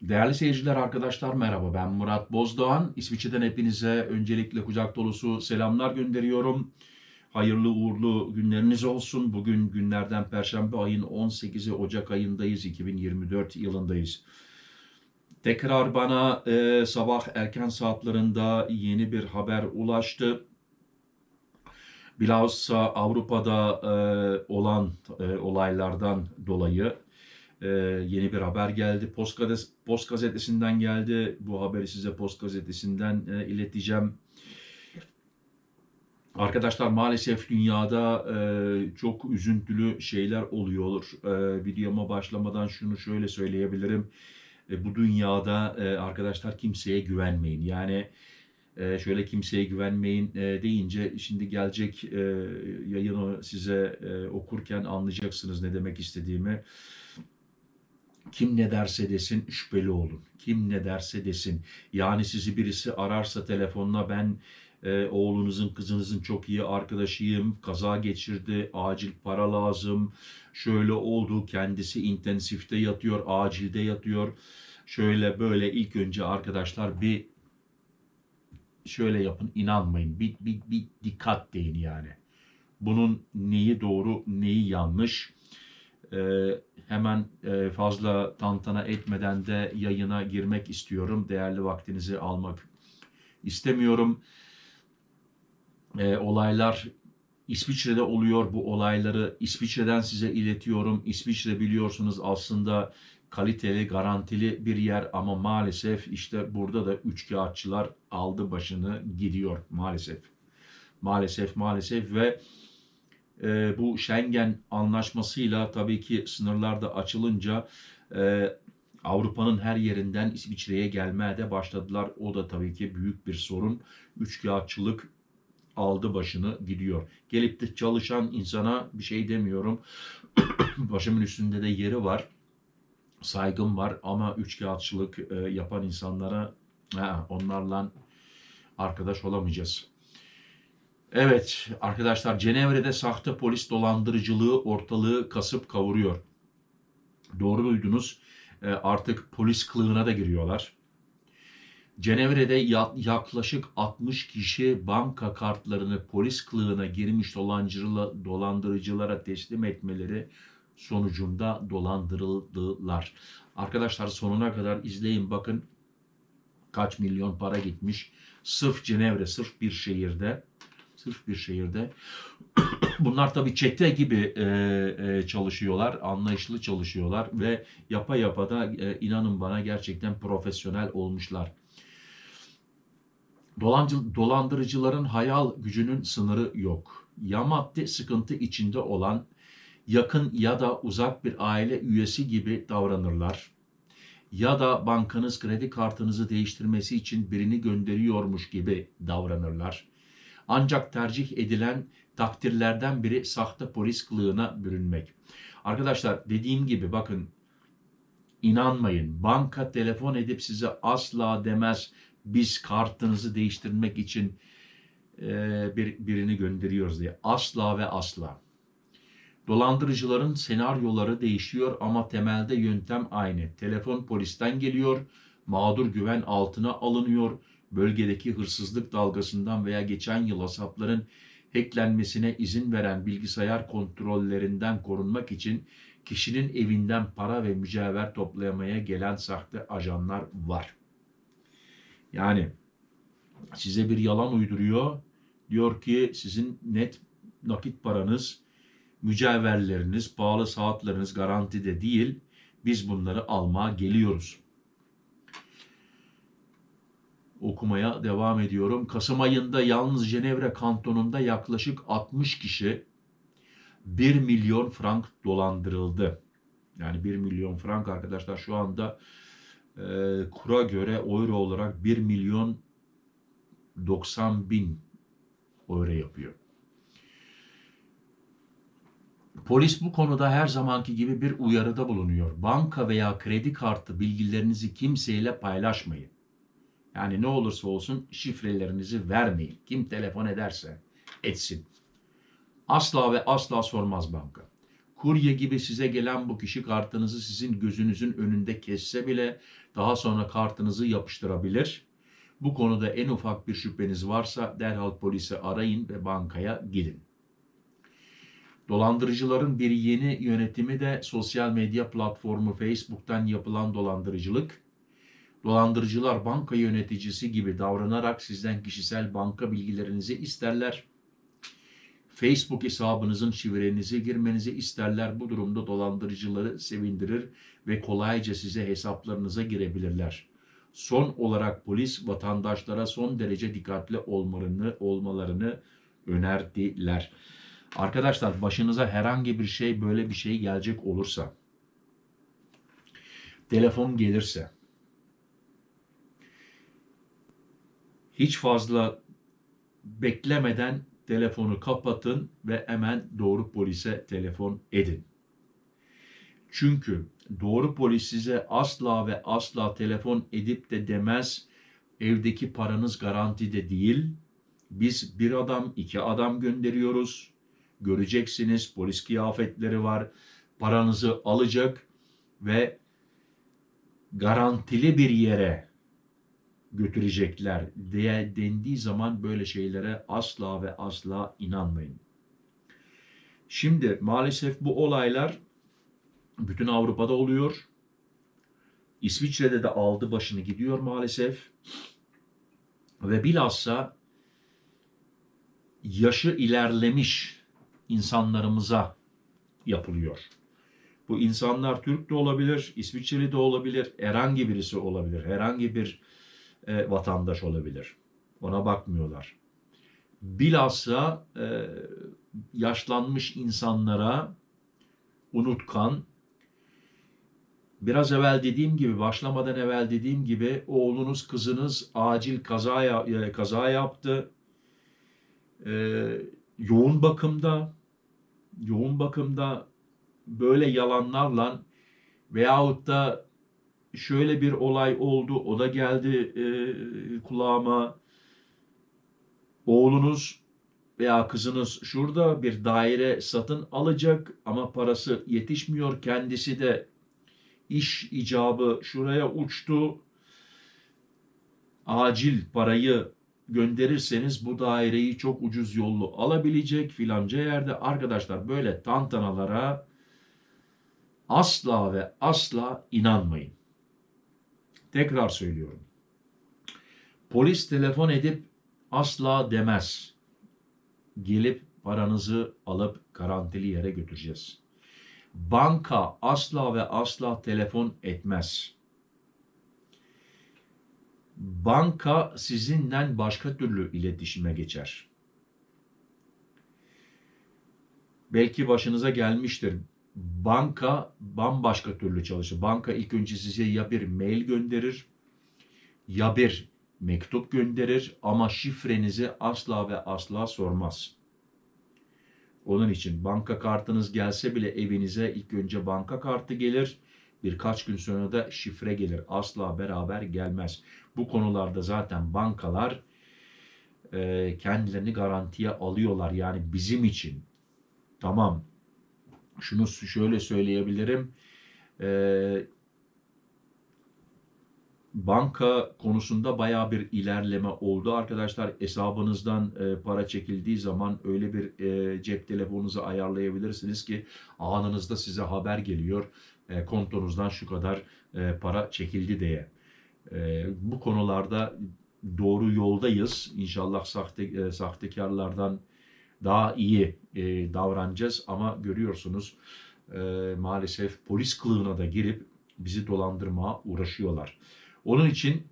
Değerli seyirciler, arkadaşlar merhaba. Ben Murat Bozdoğan. İsviçre'den hepinize öncelikle kucak dolusu selamlar gönderiyorum. Hayırlı uğurlu günleriniz olsun. Bugün günlerden Perşembe ayın 18'i Ocak ayındayız. 2024 yılındayız. Tekrar bana e, sabah erken saatlerinde yeni bir haber ulaştı. Bilhassa Avrupa'da e, olan e, olaylardan dolayı e, yeni bir haber geldi. Post, Gazet, Post gazetesinden geldi. Bu haberi size Post gazetesinden e, ileteceğim. Arkadaşlar maalesef dünyada e, çok üzüntülü şeyler oluyor. E, videoma başlamadan şunu şöyle söyleyebilirim. E, bu dünyada e, arkadaşlar kimseye güvenmeyin. Yani e, şöyle kimseye güvenmeyin e, deyince şimdi gelecek e, yayını size e, okurken anlayacaksınız ne demek istediğimi. Kim ne derse desin şüpheli olun. Kim ne derse desin. Yani sizi birisi ararsa telefonla ben e, oğlunuzun kızınızın çok iyi arkadaşıyım. Kaza geçirdi. Acil para lazım. Şöyle oldu. Kendisi intensifte yatıyor. Acilde yatıyor. Şöyle böyle ilk önce arkadaşlar bir şöyle yapın inanmayın. Bir, bir, bir dikkat deyin yani. Bunun neyi doğru neyi yanlış. Ee, hemen e, fazla tantana etmeden de yayına girmek istiyorum. Değerli vaktinizi almak istemiyorum. Ee, olaylar İsviçre'de oluyor. Bu olayları İsviçre'den size iletiyorum. İsviçre biliyorsunuz aslında kaliteli, garantili bir yer ama maalesef işte burada da üçkağıtçılar aldı başını gidiyor maalesef. Maalesef maalesef ve e, bu Schengen anlaşmasıyla tabii ki sınırlar da açılınca e, Avrupa'nın her yerinden İsviçre'ye gelmeye de başladılar. O da tabii ki büyük bir sorun. Üçkağıtçılık aldı başını gidiyor. Gelip de çalışan insana bir şey demiyorum. Başımın üstünde de yeri var. Saygım var ama üçkağıtçılık e, yapan insanlara ha, onlarla arkadaş olamayacağız. Evet arkadaşlar Cenevre'de sahte polis dolandırıcılığı ortalığı kasıp kavuruyor. Doğru duydunuz. E, artık polis kılığına da giriyorlar. Cenevre'de ya- yaklaşık 60 kişi banka kartlarını polis kılığına girmiş dolandırıcılara teslim etmeleri sonucunda dolandırıldılar. Arkadaşlar sonuna kadar izleyin bakın kaç milyon para gitmiş. Sırf Cenevre, sırf bir şehirde sırf bir şehirde. Bunlar tabii çete gibi e, e, çalışıyorlar, anlayışlı çalışıyorlar ve yapa yapa da e, inanın bana gerçekten profesyonel olmuşlar. Dolancı, dolandırıcıların hayal gücünün sınırı yok. Ya maddi sıkıntı içinde olan yakın ya da uzak bir aile üyesi gibi davranırlar. Ya da bankanız kredi kartınızı değiştirmesi için birini gönderiyormuş gibi davranırlar. Ancak tercih edilen takdirlerden biri sahte polis kılığına bürünmek. Arkadaşlar dediğim gibi bakın inanmayın. Banka telefon edip size asla demez biz kartınızı değiştirmek için bir, birini gönderiyoruz diye. Asla ve asla. Dolandırıcıların senaryoları değişiyor ama temelde yöntem aynı. Telefon polisten geliyor, mağdur güven altına alınıyor, bölgedeki hırsızlık dalgasından veya geçen yıl hesapların hacklenmesine izin veren bilgisayar kontrollerinden korunmak için kişinin evinden para ve mücevher toplamaya gelen sahte ajanlar var. Yani size bir yalan uyduruyor. Diyor ki sizin net nakit paranız, mücevherleriniz, pahalı saatleriniz garantide değil. Biz bunları almaya geliyoruz. Okumaya devam ediyorum. Kasım ayında yalnız Cenevre kantonunda yaklaşık 60 kişi 1 milyon frank dolandırıldı. Yani 1 milyon frank arkadaşlar şu anda e, kura göre euro olarak 1 milyon 90 bin euro yapıyor. Polis bu konuda her zamanki gibi bir uyarıda bulunuyor. Banka veya kredi kartı bilgilerinizi kimseyle paylaşmayın. Yani ne olursa olsun şifrelerinizi vermeyin. Kim telefon ederse etsin. Asla ve asla sormaz banka. kurye gibi size gelen bu kişi kartınızı sizin gözünüzün önünde kesse bile daha sonra kartınızı yapıştırabilir. Bu konuda en ufak bir şüpheniz varsa derhal polisi arayın ve bankaya gidin. Dolandırıcıların bir yeni yönetimi de sosyal medya platformu Facebook'tan yapılan dolandırıcılık. Dolandırıcılar banka yöneticisi gibi davranarak sizden kişisel banka bilgilerinizi isterler. Facebook hesabınızın şifrenizi girmenizi isterler. Bu durumda dolandırıcıları sevindirir ve kolayca size hesaplarınıza girebilirler. Son olarak polis vatandaşlara son derece dikkatli olmalarını, olmalarını önerdiler. Arkadaşlar başınıza herhangi bir şey böyle bir şey gelecek olursa, telefon gelirse, hiç fazla beklemeden telefonu kapatın ve hemen doğru polise telefon edin. Çünkü doğru polis size asla ve asla telefon edip de demez evdeki paranız garantide değil. Biz bir adam, iki adam gönderiyoruz. Göreceksiniz polis kıyafetleri var. Paranızı alacak ve garantili bir yere götürecekler diye dendiği zaman böyle şeylere asla ve asla inanmayın. Şimdi maalesef bu olaylar bütün Avrupa'da oluyor. İsviçre'de de aldı başını gidiyor maalesef. Ve bilhassa yaşı ilerlemiş insanlarımıza yapılıyor. Bu insanlar Türk de olabilir, İsviçreli de olabilir, herhangi birisi olabilir, herhangi bir e, vatandaş olabilir. Ona bakmıyorlar. Bilhassa e, yaşlanmış insanlara unutkan, biraz evvel dediğim gibi, başlamadan evvel dediğim gibi oğlunuz, kızınız acil kaza, ya- kaza yaptı. E, yoğun bakımda, yoğun bakımda böyle yalanlarla veyahut da şöyle bir olay oldu, o da geldi e, kulağıma. Oğlunuz veya kızınız şurada bir daire satın alacak ama parası yetişmiyor. Kendisi de iş icabı şuraya uçtu. Acil parayı gönderirseniz bu daireyi çok ucuz yollu alabilecek filanca yerde. Arkadaşlar böyle tantanalara asla ve asla inanmayın. Tekrar söylüyorum. Polis telefon edip asla demez. Gelip paranızı alıp garantili yere götüreceğiz. Banka asla ve asla telefon etmez. Banka sizinle başka türlü iletişime geçer. Belki başınıza gelmiştir banka bambaşka türlü çalışır. Banka ilk önce size ya bir mail gönderir ya bir mektup gönderir ama şifrenizi asla ve asla sormaz. Onun için banka kartınız gelse bile evinize ilk önce banka kartı gelir. Birkaç gün sonra da şifre gelir. Asla beraber gelmez. Bu konularda zaten bankalar e, kendilerini garantiye alıyorlar. Yani bizim için. Tamam şunu şöyle söyleyebilirim. Ee, banka konusunda baya bir ilerleme oldu. Arkadaşlar hesabınızdan e, para çekildiği zaman öyle bir e, cep telefonunuzu ayarlayabilirsiniz ki anınızda size haber geliyor. E, kontonuzdan şu kadar e, para çekildi diye. E, bu konularda doğru yoldayız. İnşallah sahte, e, sahtekarlardan daha iyi e, davranacağız ama görüyorsunuz e, maalesef polis kılığına da girip bizi dolandırmaya uğraşıyorlar. Onun için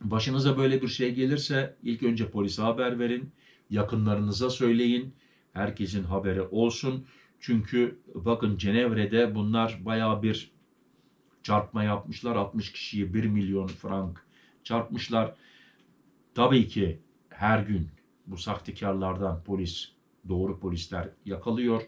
başınıza böyle bir şey gelirse ilk önce polise haber verin, yakınlarınıza söyleyin, herkesin haberi olsun. Çünkü bakın Cenevre'de bunlar baya bir çarpma yapmışlar. 60 kişiyi 1 milyon frank çarpmışlar. Tabii ki her gün bu sahtekarlardan polis, doğru polisler yakalıyor.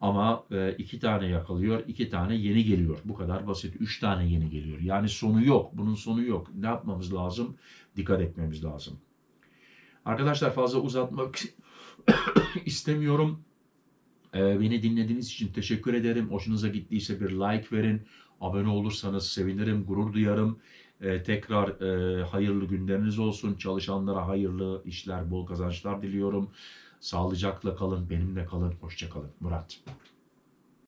Ama e, iki tane yakalıyor, iki tane yeni geliyor. Bu kadar basit. Üç tane yeni geliyor. Yani sonu yok. Bunun sonu yok. Ne yapmamız lazım? Dikkat etmemiz lazım. Arkadaşlar fazla uzatmak istemiyorum. Ee, beni dinlediğiniz için teşekkür ederim. Hoşunuza gittiyse bir like verin. Abone olursanız sevinirim, gurur duyarım. Ee, tekrar e, hayırlı günleriniz olsun. Çalışanlara hayırlı işler, bol kazançlar diliyorum. Sağlıcakla kalın, benimle kalın. Hoşça kalın. Murat.